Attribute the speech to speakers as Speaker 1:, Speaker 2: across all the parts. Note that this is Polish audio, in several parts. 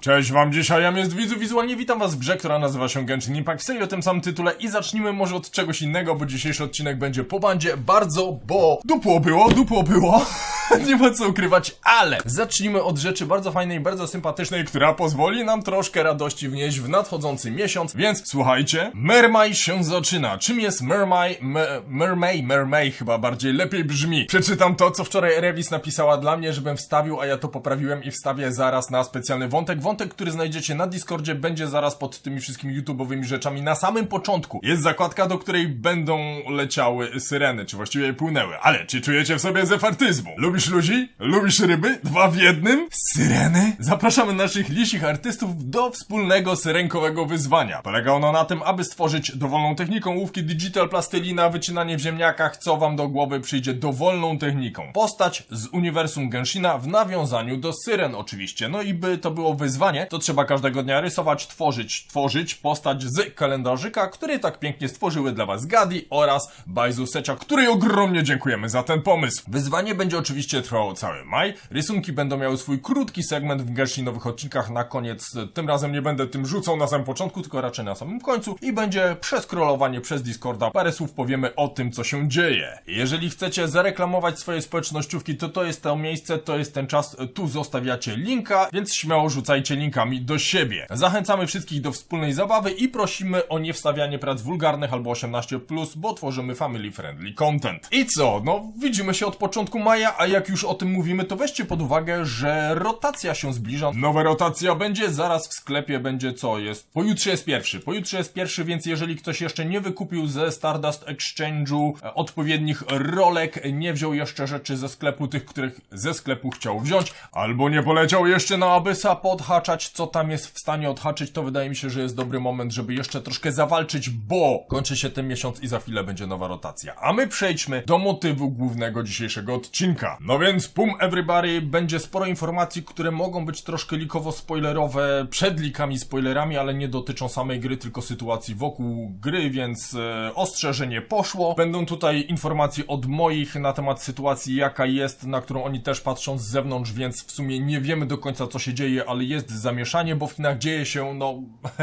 Speaker 1: Cześć wam dzisiaj, ja jest Widzu, wizualnie witam was w grze, która nazywa się Genshin Impact, serii o tym samym tytule i zacznijmy może od czegoś innego, bo dzisiejszy odcinek będzie po bandzie bardzo, bo dupło było, dupło było, nie ma co ukrywać, ale zacznijmy od rzeczy bardzo fajnej, bardzo sympatycznej, która pozwoli nam troszkę radości wnieść w nadchodzący miesiąc, więc słuchajcie, Mermai się zaczyna. Czym jest Mermai? Me, mermai, Mermai chyba bardziej lepiej brzmi. Przeczytam to, co wczoraj Revis napisała dla mnie, żebym wstawił, a ja to poprawiłem i wstawię zaraz na specjalny wątek. Wątek, który znajdziecie na Discordzie, będzie zaraz pod tymi wszystkimi YouTube'owymi rzeczami. Na samym początku jest zakładka, do której będą leciały syreny, czy właściwie płynęły. Ale czy czujecie w sobie zefartyzmu? Lubisz ludzi? Lubisz ryby? Dwa w jednym? Syreny? Zapraszamy naszych lisich artystów do wspólnego syrenkowego wyzwania. Polega ono na tym, aby stworzyć dowolną techniką łówki digital plastelina, wycinanie w ziemniakach, co wam do głowy przyjdzie dowolną techniką. Postać z uniwersum Genshina w nawiązaniu do syren oczywiście. No i by to było wyzwanie, to trzeba każdego dnia rysować, tworzyć, tworzyć postać z kalendarzyka, który tak pięknie stworzyły dla was Gadi oraz Bajzu Secia, której ogromnie dziękujemy za ten pomysł. Wyzwanie będzie oczywiście trwało cały maj. Rysunki będą miały swój krótki segment w Genshinowych odcinkach na koniec. Tym razem nie będę tym rzucał na samym początku, tylko raczej na samym końcu i będzie przeskrolowanie przez Discorda. Parę słów powiemy o tym, co się dzieje. Jeżeli chcecie zareklamować swoje społecznościówki, to to jest to miejsce, to jest ten czas. Tu zostawiacie linka, więc śmiało rzucajcie linkami do siebie. Zachęcamy wszystkich do wspólnej zabawy i prosimy o niewstawianie prac wulgarnych albo 18+, bo tworzymy family friendly content. I co? No, widzimy się od początku maja, a jak już o tym mówimy, to weźcie pod uwagę, że rotacja się zbliża. Nowa rotacja będzie zaraz w sklepie, będzie co jest? Pojutrze jest pierwszy. Pojutrze jest pierwszy, więc jeżeli ktoś jeszcze nie wykupił ze Stardust Exchange'u e, odpowiednich rolek, nie wziął jeszcze rzeczy ze sklepu, tych, których ze sklepu chciał wziąć, albo nie poleciał jeszcze na Abyssa podhaczać, co tam jest w stanie odhaczyć, to wydaje mi się, że jest dobry moment, żeby jeszcze troszkę zawalczyć, bo kończy się ten miesiąc i za chwilę będzie nowa rotacja. A my przejdźmy do motywu głównego dzisiejszego odcinka. No więc, pum everybody, będzie sporo informacji, które mogą być troszkę likowo spoilerowe, przed likami spoilerami, ale nie dotyczą samej gry, tylko sytuacji wokół gry, więc e, ostrzeżenie poszło. Będą tutaj informacje od moich na temat sytuacji, jaka jest, na którą oni też patrzą z zewnątrz, więc w sumie nie wiemy do końca, co się dzieje, ale jest zamieszanie, bo w Chinach dzieje się, no,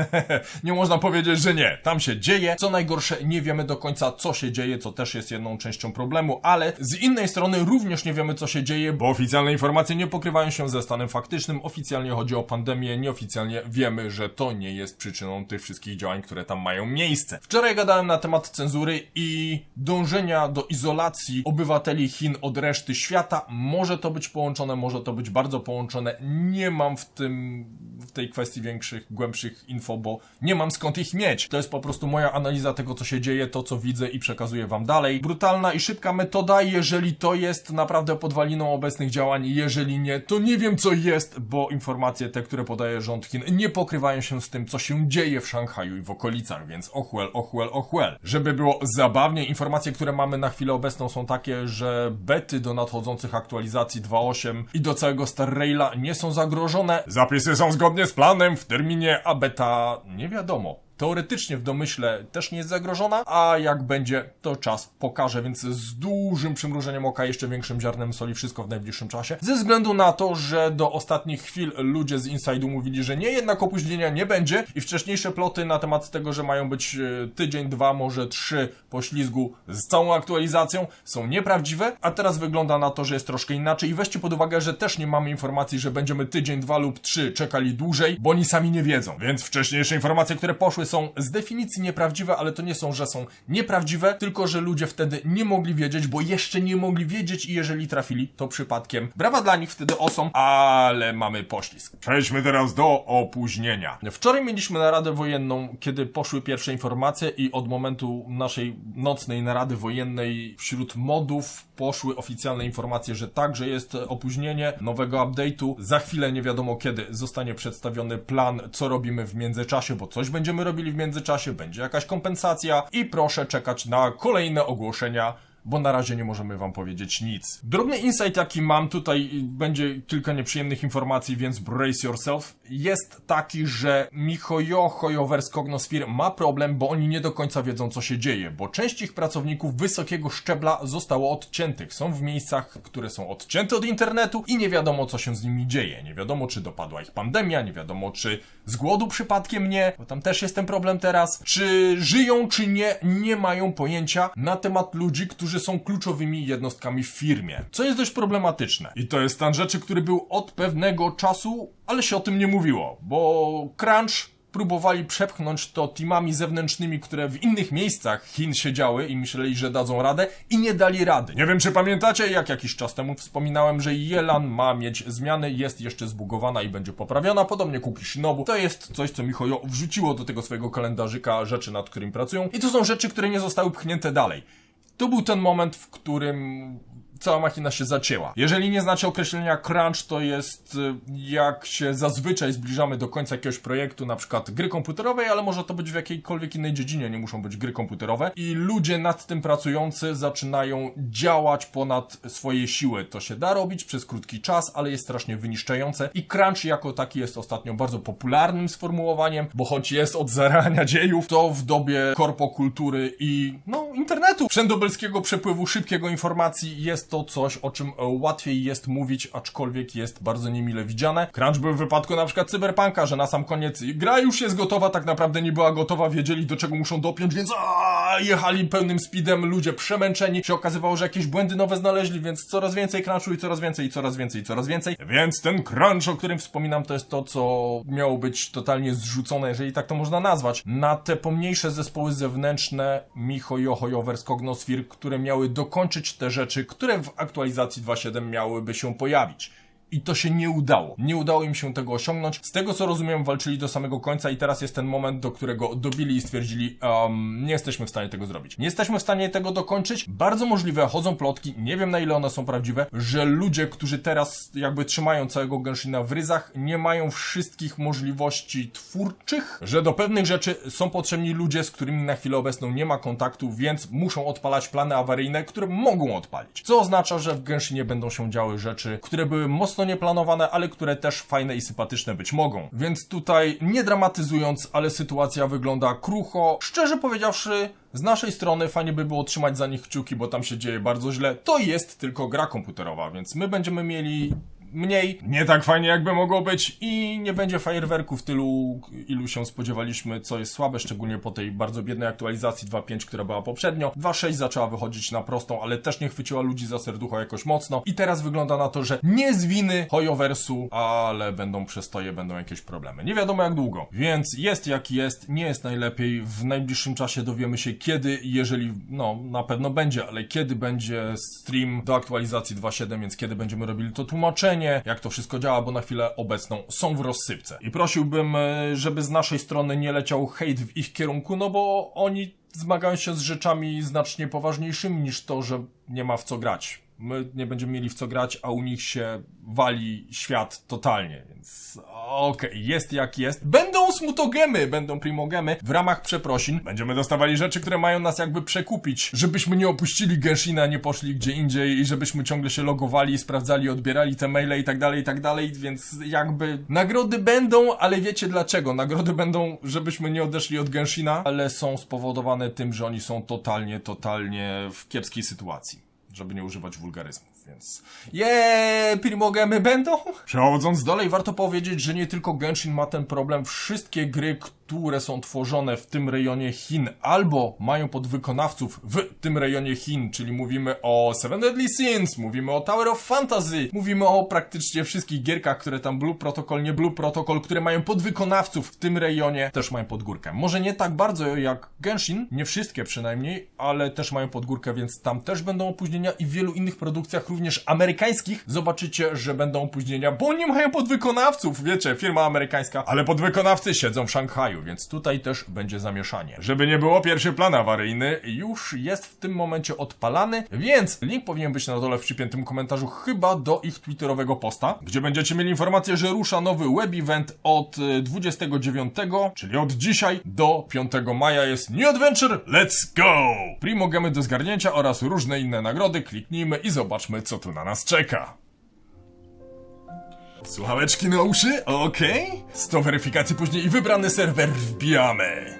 Speaker 1: nie można powiedzieć, że nie. Tam się dzieje. Co najgorsze, nie wiemy do końca, co się dzieje, co też jest jedną częścią problemu, ale z innej strony również nie wiemy, co się dzieje, bo oficjalne informacje nie pokrywają się ze stanem faktycznym. Oficjalnie chodzi o pandemię, nieoficjalnie wiemy, że to nie jest przyczyną tych wszystkich działań, które tam mają miejsce. Wczoraj gadałem na temat cenzury i dążenia do izolacji obywateli Chin od reszty świata. Może to być połączone, może to być bardzo połączone. Nie mam w tym, w tej kwestii większych, głębszych info, bo nie mam skąd ich mieć. To jest po prostu moja analiza tego, co się dzieje, to, co widzę i przekazuję wam dalej. Brutalna i szybka metoda, jeżeli to jest naprawdę podwaliną obecnych działań, jeżeli nie, to nie wiem, co jest, bo informacje te, które podaje rząd Chin, nie pokrywają się z tym, co się dzieje w Szanghaju i w okolicach, więc ochłel, ochłel, ochłel. Żeby było zabawnie, informacje, które mamy na chwilę obecną są takie, że bety do nadchodzących aktualizacji 2.8 i do całego Star Raila nie są zagrożone. Zapisy są zgodnie z planem w terminie, a beta nie wiadomo. Teoretycznie w domyśle też nie jest zagrożona, a jak będzie, to czas pokaże, więc z dużym przymrużeniem oka, jeszcze większym ziarnem soli wszystko w najbliższym czasie. Ze względu na to, że do ostatnich chwil ludzie z Inside'u mówili, że nie, jednak opóźnienia nie będzie i wcześniejsze ploty na temat tego, że mają być e, tydzień, dwa, może trzy po ślizgu z całą aktualizacją są nieprawdziwe, a teraz wygląda na to, że jest troszkę inaczej i weźcie pod uwagę, że też nie mamy informacji, że będziemy tydzień, dwa lub trzy czekali dłużej, bo oni sami nie wiedzą. Więc wcześniejsze informacje, które poszły są z definicji nieprawdziwe, ale to nie są, że są nieprawdziwe, tylko że ludzie wtedy nie mogli wiedzieć, bo jeszcze nie mogli wiedzieć i jeżeli trafili, to przypadkiem. Brawa dla nich wtedy osom, ale mamy poślizg. Przejdźmy teraz do opóźnienia. Wczoraj mieliśmy naradę wojenną, kiedy poszły pierwsze informacje i od momentu naszej nocnej narady wojennej wśród modów poszły oficjalne informacje, że tak, że jest opóźnienie nowego update'u. Za chwilę nie wiadomo kiedy zostanie przedstawiony plan, co robimy w międzyczasie, bo coś będziemy robili w międzyczasie, będzie jakaś kompensacja i proszę czekać na kolejne ogłoszenia bo na razie nie możemy wam powiedzieć nic. Drobny insight jaki mam tutaj, będzie kilka nieprzyjemnych informacji, więc brace yourself, jest taki, że Mihoyo Hoyovers Cognosphere ma problem, bo oni nie do końca wiedzą co się dzieje, bo część ich pracowników wysokiego szczebla zostało odciętych. Są w miejscach, które są odcięte od internetu i nie wiadomo co się z nimi dzieje. Nie wiadomo czy dopadła ich pandemia, nie wiadomo czy z głodu przypadkiem nie, bo tam też jest ten problem teraz. Czy żyją czy nie, nie mają pojęcia na temat ludzi, którzy są kluczowymi jednostkami w firmie. Co jest dość problematyczne. I to jest stan rzeczy, który był od pewnego czasu, ale się o tym nie mówiło, bo Crunch próbowali przepchnąć to teamami zewnętrznymi, które w innych miejscach Chin siedziały i myśleli, że dadzą radę i nie dali rady. Nie wiem, czy pamiętacie, jak jakiś czas temu wspominałem, że Jelan ma mieć zmiany, jest jeszcze zbugowana i będzie poprawiona, podobnie Kuki Shinobu. To jest coś, co Mihoyo wrzuciło do tego swojego kalendarzyka rzeczy, nad którymi pracują i to są rzeczy, które nie zostały pchnięte dalej. To był ten moment, w którym cała machina się zacięła. Jeżeli nie znacie określenia crunch, to jest y, jak się zazwyczaj zbliżamy do końca jakiegoś projektu, na przykład gry komputerowej, ale może to być w jakiejkolwiek innej dziedzinie, nie muszą być gry komputerowe. I ludzie nad tym pracujący zaczynają działać ponad swoje siły. To się da robić przez krótki czas, ale jest strasznie wyniszczające. I crunch jako taki jest ostatnio bardzo popularnym sformułowaniem, bo choć jest od zarania dziejów, to w dobie korpokultury i no internetu, wszędobelskiego przepływu szybkiego informacji jest to coś, o czym e, łatwiej jest mówić, aczkolwiek jest bardzo niemile widziane. Crunch był w wypadku na przykład Cyberpunka, że na sam koniec gra już jest gotowa, tak naprawdę nie była gotowa, wiedzieli do czego muszą dopiąć, więc jechali pełnym speedem, ludzie przemęczeni, się okazywało, że jakieś błędy nowe znaleźli, więc coraz więcej crunchu i coraz więcej, i coraz więcej, i coraz więcej. Więc ten crunch, o którym wspominam, to jest to, co miało być totalnie zrzucone, jeżeli tak to można nazwać, na te pomniejsze zespoły zewnętrzne Micho, Joho, Cognosphere, które miały dokończyć te rzeczy, które w aktualizacji 2.7 miałyby się pojawić. I to się nie udało. Nie udało im się tego osiągnąć. Z tego co rozumiem, walczyli do samego końca i teraz jest ten moment, do którego dobili i stwierdzili, um, nie jesteśmy w stanie tego zrobić. Nie jesteśmy w stanie tego dokończyć. Bardzo możliwe, chodzą plotki, nie wiem na ile one są prawdziwe, że ludzie, którzy teraz jakby trzymają całego Genshina w ryzach, nie mają wszystkich możliwości twórczych, że do pewnych rzeczy są potrzebni ludzie, z którymi na chwilę obecną nie ma kontaktu, więc muszą odpalać plany awaryjne, które mogą odpalić. Co oznacza, że w Genshinie będą się działy rzeczy, które były mocno nieplanowane, ale które też fajne i sympatyczne być mogą. Więc tutaj nie dramatyzując, ale sytuacja wygląda krucho. Szczerze powiedziawszy, z naszej strony fajnie by było trzymać za nich kciuki, bo tam się dzieje bardzo źle. To jest tylko gra komputerowa, więc my będziemy mieli mniej, nie tak fajnie jakby mogło być i nie będzie fajerwerków tylu, ilu się spodziewaliśmy, co jest słabe, szczególnie po tej bardzo biednej aktualizacji 2.5, która była poprzednio. 2.6 zaczęła wychodzić na prostą, ale też nie chwyciła ludzi za serducho jakoś mocno i teraz wygląda na to, że nie z winy Hoyoversu, ale będą przestoje, będą jakieś problemy. Nie wiadomo jak długo, więc jest jak jest, nie jest najlepiej. W najbliższym czasie dowiemy się kiedy, jeżeli, no na pewno będzie, ale kiedy będzie stream do aktualizacji 2.7, więc kiedy będziemy robili to tłumaczenie, jak to wszystko działa, bo na chwilę obecną są w rozsypce. I prosiłbym, e, żeby z naszej strony nie leciał hejt w ich kierunku, no bo oni zmagają się z rzeczami znacznie poważniejszymi niż to, że nie ma w co grać. My nie będziemy mieli w co grać, a u nich się wali świat totalnie, więc okej, jest jak jest. Będą smutogemy, będą primogemy. W ramach przeprosin będziemy dostawali rzeczy, które mają nas jakby przekupić, żebyśmy nie opuścili Genshina, nie poszli gdzie indziej i żebyśmy ciągle się logowali, sprawdzali, odbierali te maile i tak dalej, i tak dalej, więc jakby nagrody będą, ale wiecie dlaczego? Nagrody będą, żebyśmy nie odeszli od Genshina, ale są spowodowane tym, że oni są totalnie, totalnie w kiepskiej sytuacji żeby nie używać wulgaryzmów, więc jeee, primogemy będą? Przechodząc dalej, warto powiedzieć, że nie tylko Genshin ma ten problem, wszystkie gry, które są tworzone w tym rejonie Chin albo mają podwykonawców w tym rejonie Chin, czyli mówimy o Seven Deadly Sins, mówimy o Tower of Fantasy, mówimy o praktycznie wszystkich gierkach, które tam Blue Protocol, nie Blue Protocol, które mają podwykonawców w tym rejonie, też mają podgórkę. Może nie tak bardzo jak Genshin, nie wszystkie przynajmniej, ale też mają podgórkę, więc tam też będą opóźnienia i w wielu innych produkcjach również amerykańskich, zobaczycie, że będą opóźnienia, bo nie mają podwykonawców, wiecie, firma amerykańska, ale podwykonawcy siedzą w Szanghaju, więc tutaj też będzie zamieszanie. Żeby nie było, pierwszy plan awaryjny już jest w tym momencie odpalany, więc link powinien być na dole w przypiętym komentarzu, chyba do ich twitterowego posta, gdzie będziecie mieli informację, że rusza nowy web event od y, 29, czyli od dzisiaj do 5 maja jest New Adventure. Let's Go! Primo gemy do zgarnięcia oraz różne inne nagrody, kliknijmy i zobaczmy co tu na nas czeka. Słuchaweczki na uszy? Okej. 100 weryfikacji później i wybrany serwer wbijamy.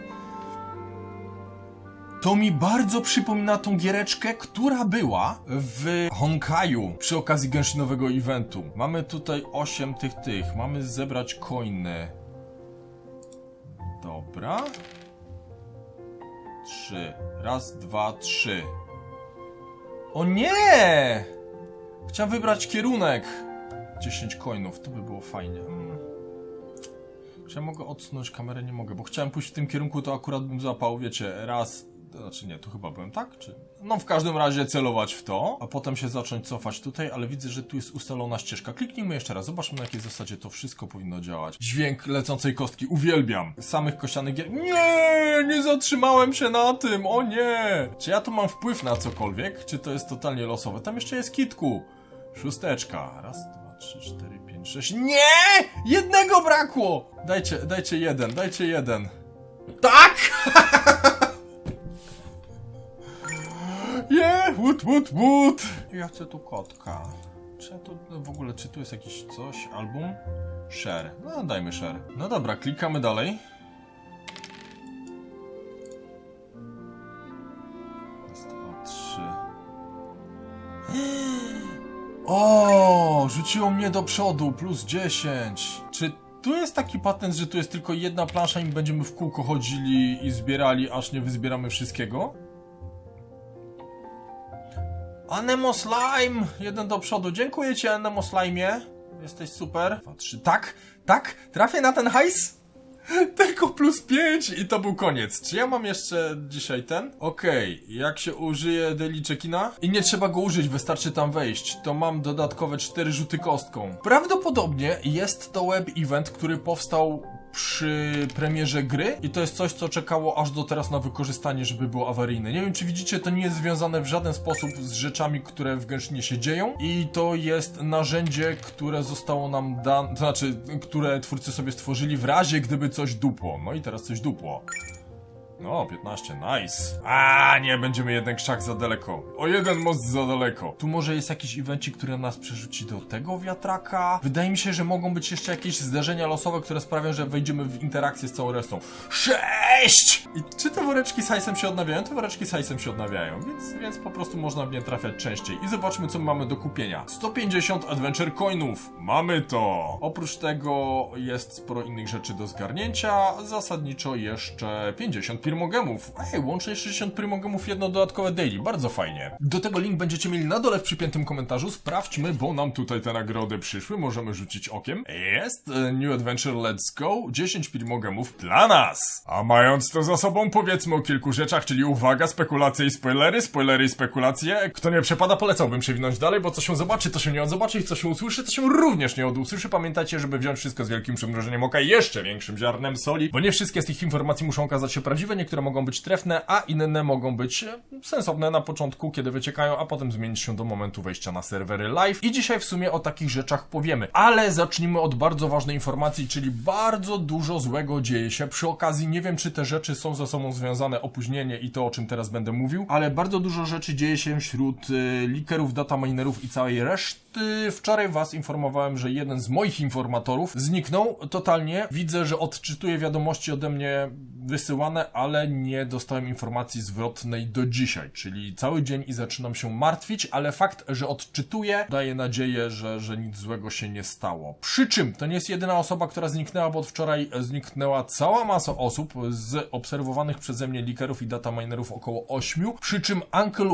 Speaker 1: To mi bardzo przypomina tą giereczkę, która była w Honkaju przy okazji gęszynowego eventu. Mamy tutaj 8 tych tych. Mamy zebrać coiny. Dobra. Trzy. Raz, dwa, trzy. O nie! Chciałem wybrać kierunek. 10 coinów, to by było fajnie. Mm. Czy ja mogę odsunąć kamerę? Nie mogę, bo chciałem pójść w tym kierunku, to akurat bym złapał, wiecie, raz, znaczy nie, tu chyba byłem tak, czy... No w każdym razie celować w to, a potem się zacząć cofać tutaj, ale widzę, że tu jest ustalona ścieżka. Kliknijmy jeszcze raz, zobaczmy na jakiej zasadzie to wszystko powinno działać. Dźwięk lecącej kostki, uwielbiam. Samych kościanych gier... Nie, nie zatrzymałem się na tym, o nie! Czy ja tu mam wpływ na cokolwiek, czy to jest totalnie losowe? Tam jeszcze jest kitku. Szósteczka. Raz, dwa, trzy, cztery, pięć, sześć. Nie! Jednego brakło! Dajcie, dajcie jeden, dajcie jeden. Tak! Wood, wood, wood! Ja chcę tu kotka. Czy ja tu no w ogóle, czy tu jest jakiś coś? Album? Share. No, dajmy share. No dobra, klikamy dalej. O, rzuciło mnie do przodu, plus 10. Czy tu jest taki patent, że tu jest tylko jedna plansza i będziemy w kółko chodzili i zbierali, aż nie wyzbieramy wszystkiego? Anemo Slime! Jeden do przodu. Dziękuję ci, Anemo Slime. Jesteś super. Dwa, trzy. Tak, tak, trafię na ten hajs. Tylko plus 5 i to był koniec. Czy ja mam jeszcze dzisiaj ten? Okej, jak się użyje daily check-ina? I nie trzeba go użyć, wystarczy tam wejść. To mam dodatkowe 4 rzuty kostką. Prawdopodobnie jest to web event, który powstał przy premierze gry i to jest coś, co czekało aż do teraz na wykorzystanie, żeby było awaryjne. Nie wiem, czy widzicie, to nie jest związane w żaden sposób z rzeczami, które w Genshinie się dzieją i to jest narzędzie, które zostało nam dane, to znaczy, które twórcy sobie stworzyli w razie, gdyby coś dupło. No i teraz coś dupło. No, 15, nice. A nie, będziemy jeden krzak za daleko. O jeden most za daleko. Tu może jest jakiś evencik, który nas przerzuci do tego wiatraka. Wydaje mi się, że mogą być jeszcze jakieś zdarzenia losowe, które sprawią, że wejdziemy w interakcję z całą resztą. Sześć! I czy te woreczki z hajsem się odnawiają? Te woreczki z hajsem się odnawiają, więc, więc po prostu można w nie trafiać częściej. I zobaczmy, co mamy do kupienia. 150 Adventure Coinów. Mamy to. Oprócz tego jest sporo innych rzeczy do zgarnięcia. Zasadniczo jeszcze 50 primogemów. Ej, łącznie 60 primogemów, jedno dodatkowe daily. Bardzo fajnie. Do tego link będziecie mieli na dole w przypiętym komentarzu. Sprawdźmy, bo nam tutaj te nagrody przyszły. Możemy rzucić okiem. Jest e, New Adventure Let's Go. 10 primogemów dla nas. A mając to za sobą, powiedzmy o kilku rzeczach, czyli uwaga, spekulacje i spoilery, spoilery i spekulacje. Kto nie przepada, polecałbym przewinąć dalej, bo co się zobaczy, to się nie odzobaczy i co się usłyszy, to się również nie odusłyszy. Pamiętajcie, żeby wziąć wszystko z wielkim przymrużeniem oka i jeszcze większym ziarnem soli, bo nie wszystkie z tych informacji muszą okazać się prawdziwe, niektóre mogą być trefne, a inne mogą być e, sensowne na początku, kiedy wyciekają, a potem zmienić się do momentu wejścia na serwery live. I dzisiaj w sumie o takich rzeczach powiemy. Ale zacznijmy od bardzo ważnej informacji, czyli bardzo dużo złego dzieje się. Przy okazji nie wiem, czy te rzeczy są ze sobą związane, opóźnienie i to, o czym teraz będę mówił, ale bardzo dużo rzeczy dzieje się wśród y, likerów, dataminerów i całej reszty. Wczoraj was informowałem, że jeden z moich informatorów zniknął totalnie. Widzę, że odczytuje wiadomości ode mnie wysyłane, ale nie dostałem informacji zwrotnej do dzisiaj, czyli cały dzień i zaczynam się martwić, ale fakt, że odczytuję, daje nadzieję, że, że nic złego się nie stało. Przy czym to nie jest jedyna osoba, która zniknęła, bo od wczoraj zniknęła cała masa osób z obserwowanych przeze mnie likerów i dataminerów około 8, przy czym Uncle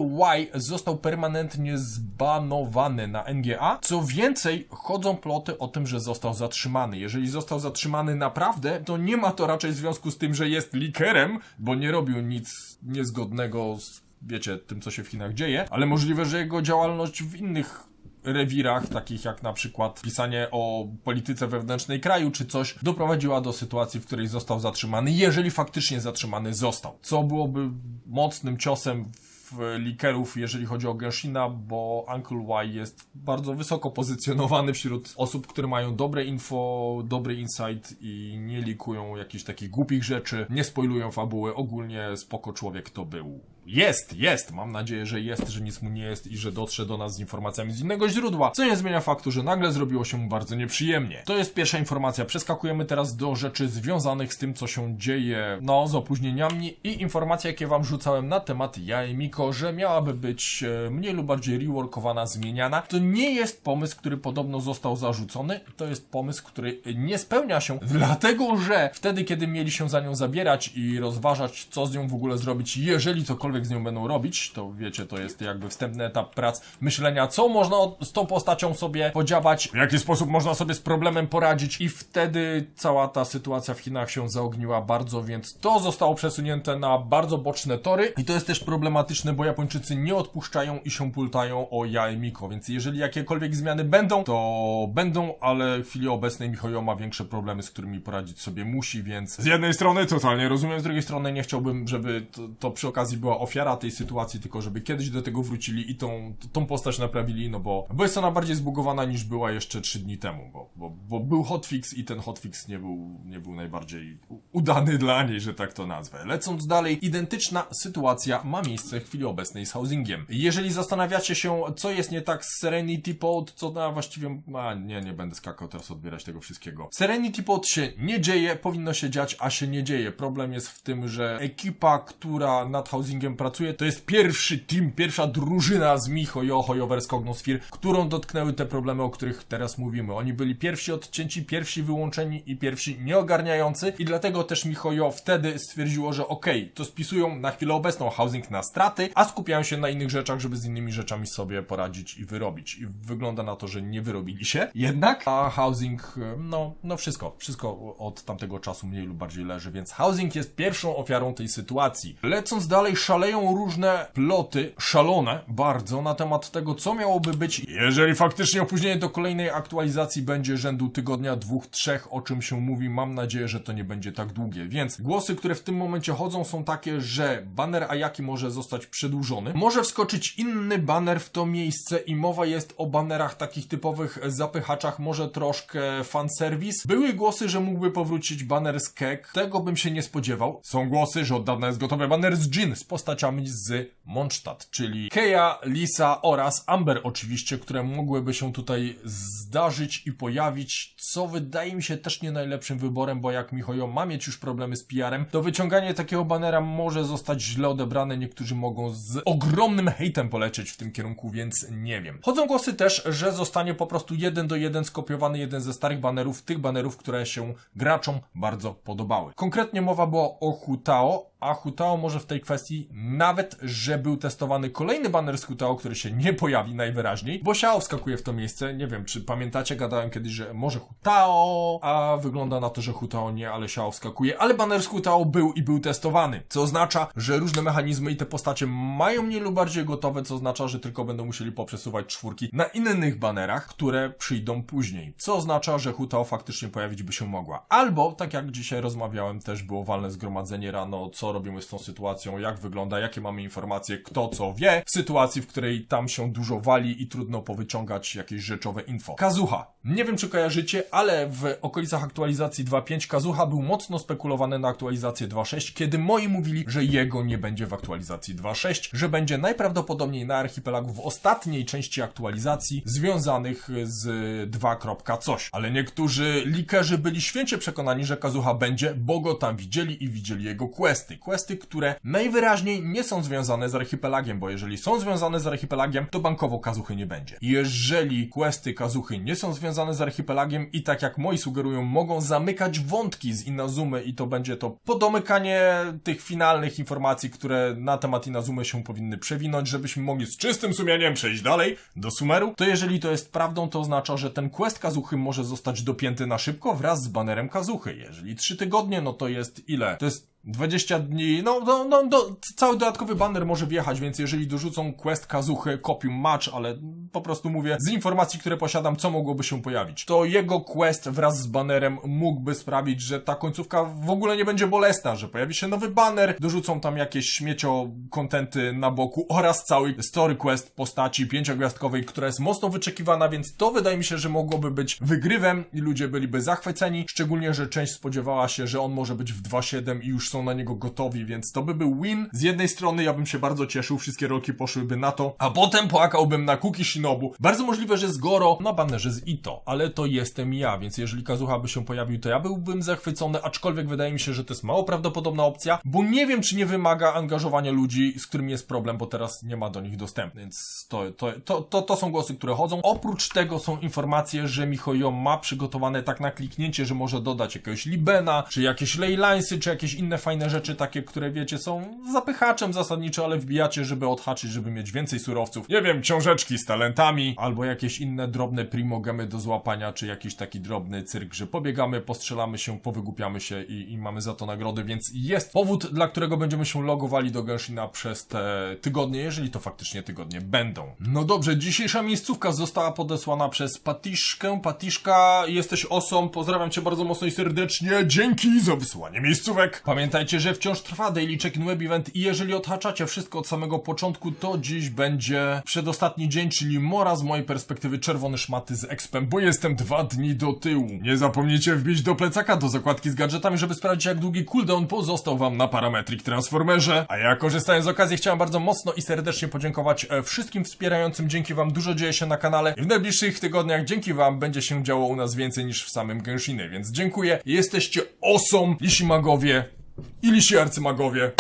Speaker 1: Y został permanentnie zbanowany na NGA. Co więcej, chodzą ploty o tym, że został zatrzymany. Jeżeli został zatrzymany naprawdę, to nie ma to raczej związku z tym, że jest likerem, bo nie robił nic niezgodnego z wiecie, tym co się w Chinach dzieje, ale możliwe, że jego działalność w innych rewirach, takich jak na przykład pisanie o polityce wewnętrznej kraju czy coś, doprowadziła do sytuacji, w której został zatrzymany, jeżeli faktycznie zatrzymany został. Co byłoby mocnym ciosem w likerów, jeżeli chodzi o Genshina, bo Uncle Y jest bardzo wysoko pozycjonowany wśród osób, które mają dobre info, dobry insight i nie likują jakichś takich głupich rzeczy, nie spoilują fabuły. Ogólnie spoko człowiek to był. Jest, jest! Mam nadzieję, że jest, że nic mu nie jest i że dotrze do nas z informacjami z innego źródła, co nie zmienia faktu, że nagle zrobiło się mu bardzo nieprzyjemnie. To jest pierwsza informacja. Przeskakujemy teraz do rzeczy związanych z tym, co się dzieje, no, z opóźnieniami i informacje, jakie wam rzucałem na temat Jaemiko, że miałaby być e, mniej lub bardziej reworkowana, zmieniana. To nie jest pomysł, który podobno został zarzucony. To jest pomysł, który nie spełnia się, dlatego że wtedy, kiedy mieli się za nią zabierać i rozważać, co z nią w ogóle zrobić, jeżeli cokolwiek z nią będą robić, to wiecie, to jest jakby wstępny etap prac, myślenia, co można z tą postacią sobie podziałać, w jaki sposób można sobie z problemem poradzić i wtedy cała ta sytuacja w Chinach się zaogniła bardzo, więc to zostało przesunięte na bardzo boczne tory i to jest też problematyczne, bo Japończycy nie odpuszczają i się pultają o Jaemiko, więc jeżeli jakiekolwiek zmiany będą, to będą, ale w chwili obecnej Mihoyo ma większe problemy, z którymi poradzić sobie musi, więc z jednej strony totalnie rozumiem, z drugiej strony nie chciałbym, żeby to, to przy okazji była ofiara tej sytuacji, tylko żeby kiedyś do tego wrócili i tą, tą postać naprawili, no bo, bo jest ona bardziej zbugowana niż była jeszcze 3 dni temu, bo, bo, bo był hotfix i ten hotfix nie był, nie był najbardziej udany dla niej, że tak to nazwę. Lecąc dalej, identyczna sytuacja ma miejsce w chwili obecnej z housingiem. Jeżeli zastanawiacie się, co jest nie tak z Serenity Pod, co na właściwie, a nie, nie będę skakał teraz odbierać tego wszystkiego. Serenity Pod się nie dzieje, powinno się dziać, a się nie dzieje. Problem jest w tym, że ekipa, która nad housingiem pracuje, to jest pierwszy team, pierwsza drużyna z Mihoyo, Hoyoverse Cognosphere, którą dotknęły te problemy, o których teraz mówimy. Oni byli pierwsi odcięci, pierwsi wyłączeni i pierwsi nieogarniający i dlatego też Mihoyo wtedy stwierdziło, że okej, to spisują na chwilę obecną housing na straty, a skupiają się na innych rzeczach, żeby z innymi rzeczami sobie poradzić i wyrobić. I wygląda na to, że nie wyrobili się jednak, a housing, no, no wszystko, wszystko od tamtego czasu mniej lub bardziej leży, więc housing jest pierwszą ofiarą tej sytuacji. Lecąc dalej, szaleją różne ploty, szalone bardzo, na temat tego, co miałoby być, jeżeli faktycznie opóźnienie do kolejnej aktualizacji będzie rzędu tygodnia, dwóch, trzech, o czym się mówi. Mam nadzieję, że to nie będzie tak długie. Więc głosy, które w tym momencie chodzą, są takie, że banner Ayaki może zostać przedłużony. Może wskoczyć inny banner w to miejsce i mowa jest o banerach takich typowych zapychaczach, może troszkę fanservice. Były głosy, że mógłby powrócić banner z Kek. Tego bym się nie spodziewał. Są głosy, że od dawna jest gotowy banner z Jin z postaciami z Mondstadt, czyli Keia, Lisa oraz Amber oczywiście, które mogłyby się tutaj zdarzyć i pojawić, co wydaje mi się też nie najlepszym wyborem, bo jak Mihoyo ma mieć już problemy z PR-em, to wyciąganie takiego banera może zostać źle odebrane. Niektórzy mogą z ogromnym hejtem polecieć w tym kierunku, więc nie wiem. Chodzą głosy też, że zostanie po prostu jeden do jeden skopiowany jeden ze starych banerów, tych banerów, które się graczom bardzo podobały. Konkretnie mowa była o Hutao, a Hutao może w tej kwestii nawet, że był testowany kolejny banner z Hutao, który się nie pojawi najwyraźniej, bo Xiao wskakuje w to miejsce. Nie wiem, czy pamiętacie, gadałem kiedyś, że może Hutao, a wygląda na to, że Hutao nie, ale Xiao wskakuje. Ale banner z Hutao był i był testowany, co oznacza, że różne mechanizmy i te postacie mają mniej lub bardziej gotowe, co oznacza, że tylko będą musieli poprzesuwać czwórki na innych banerach, które przyjdą później. Co oznacza, że Hutao faktycznie pojawić by się mogła. Albo, tak jak dzisiaj rozmawiałem, też było walne zgromadzenie rano, co robimy z tą sytuacją, jak wygląda, jakie mamy informacje, kto co wie, w sytuacji, w której tam się dużo wali i trudno powyciągać jakieś rzeczowe info. Kazuha. Nie wiem, czy kojarzycie, ale w okolicach aktualizacji 2.5 Kazuha był mocno spekulowany na aktualizację 2.6, kiedy moi mówili, że jego nie będzie w aktualizacji 2.6, że będzie najprawdopodobniej na archipelagu w ostatniej części aktualizacji związanych z 2. coś. Ale niektórzy likerzy byli święcie przekonani, że Kazuha będzie, bo go tam widzieli i widzieli jego questy. Questy, które najwyraźniej nie są związane z archipelagiem, bo jeżeli są związane z archipelagiem, to bankowo Kazuchy nie będzie. Jeżeli questy Kazuchy nie są związane z archipelagiem i tak jak moi sugerują, mogą zamykać wątki z Inazumy i to będzie to podomykanie tych finalnych informacji, które na temat Inazumy się powinny przewinąć, żebyśmy mogli z czystym sumieniem przejść dalej do Sumeru, to jeżeli to jest prawdą, to oznacza, że ten quest Kazuchy może zostać dopięty na szybko wraz z banerem Kazuchy. Jeżeli trzy tygodnie, no to jest ile? To jest 20 dni, no, no, no, no, cały dodatkowy banner może wjechać, więc jeżeli dorzucą quest kazuchy, kopium match, ale po prostu mówię z informacji, które posiadam, co mogłoby się pojawić, to jego quest wraz z banerem mógłby sprawić, że ta końcówka w ogóle nie będzie bolesna, że pojawi się nowy banner, dorzucą tam jakieś śmiecio kontenty na boku oraz cały story quest postaci pięciogwiazdkowej, która jest mocno wyczekiwana, więc to wydaje mi się, że mogłoby być wygrywem i ludzie byliby zachwyceni, szczególnie, że część spodziewała się, że on może być w 2.7 i już są na niego gotowi, więc to by był win. Z jednej strony ja bym się bardzo cieszył, wszystkie rolki poszłyby na to, a potem płakałbym na Kuki Shinobu. Bardzo możliwe, że z Goro na banerze z Ito, ale to jestem ja, więc jeżeli Kazuha by się pojawił, to ja byłbym zachwycony, aczkolwiek wydaje mi się, że to jest mało prawdopodobna opcja, bo nie wiem, czy nie wymaga angażowania ludzi, z którymi jest problem, bo teraz nie ma do nich dostępu, więc to, to, to, to, to są głosy, które chodzą. Oprócz tego są informacje, że Mihoyo ma przygotowane tak na kliknięcie, że może dodać jakiegoś Libena, czy jakieś Leylinesy, czy jakieś inne fajne rzeczy, takie, które wiecie, są zapychaczem zasadniczo, ale wbijacie, żeby odhaczyć, żeby mieć więcej surowców. Nie wiem, książeczki z talentami, albo jakieś inne drobne primogemy do złapania, czy jakiś taki drobny cyrk, że pobiegamy, postrzelamy się, powygłupiamy się i, i mamy za to nagrody, więc jest powód, dla którego będziemy się logowali do Genshina przez te tygodnie, jeżeli to faktycznie tygodnie będą. No dobrze, dzisiejsza miejscówka została podesłana przez Patiszkę. Patiszka, jesteś osą, pozdrawiam cię bardzo mocno i serdecznie, dzięki za wysłanie miejscówek. Pamiętajcie, że wciąż trwa Daily Check-in Web Event i jeżeli odhaczacie wszystko od samego początku, to dziś będzie przedostatni dzień, czyli mora z mojej perspektywy czerwone szmaty z expem, bo jestem dwa dni do tyłu. Nie zapomnijcie wbić do plecaka do zakładki z gadżetami, żeby sprawdzić jak długi cooldown pozostał wam na Parametric Transformerze. A ja korzystając z okazji chciałem bardzo mocno i serdecznie podziękować e, wszystkim wspierającym. Dzięki wam dużo dzieje się na kanale i w najbliższych tygodniach dzięki wam będzie się działo u nas więcej niż w samym Genshinie, więc dziękuję. Jesteście osom, lisi magowie i lisi arcymagowie.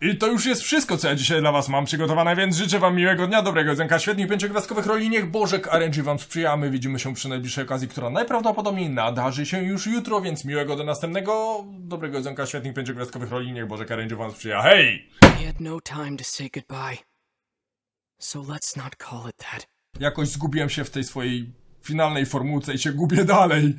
Speaker 1: I to już jest wszystko, co ja dzisiaj dla was mam przygotowane, więc życzę wam miłego dnia, dobrego dzenka, świetnych pięciogwiazdkowych roli, niech Bożek RNG wam sprzyjamy, widzimy się przy najbliższej okazji, która najprawdopodobniej nadarzy się już jutro, więc miłego do następnego, dobrego dzenka, świetnych pięciogwiazdkowych roli, niech Bożek RNG wam sprzyja, hej!
Speaker 2: No.
Speaker 1: Jakoś zgubiłem się w tej swojej finalnej formułce i się gubię dalej.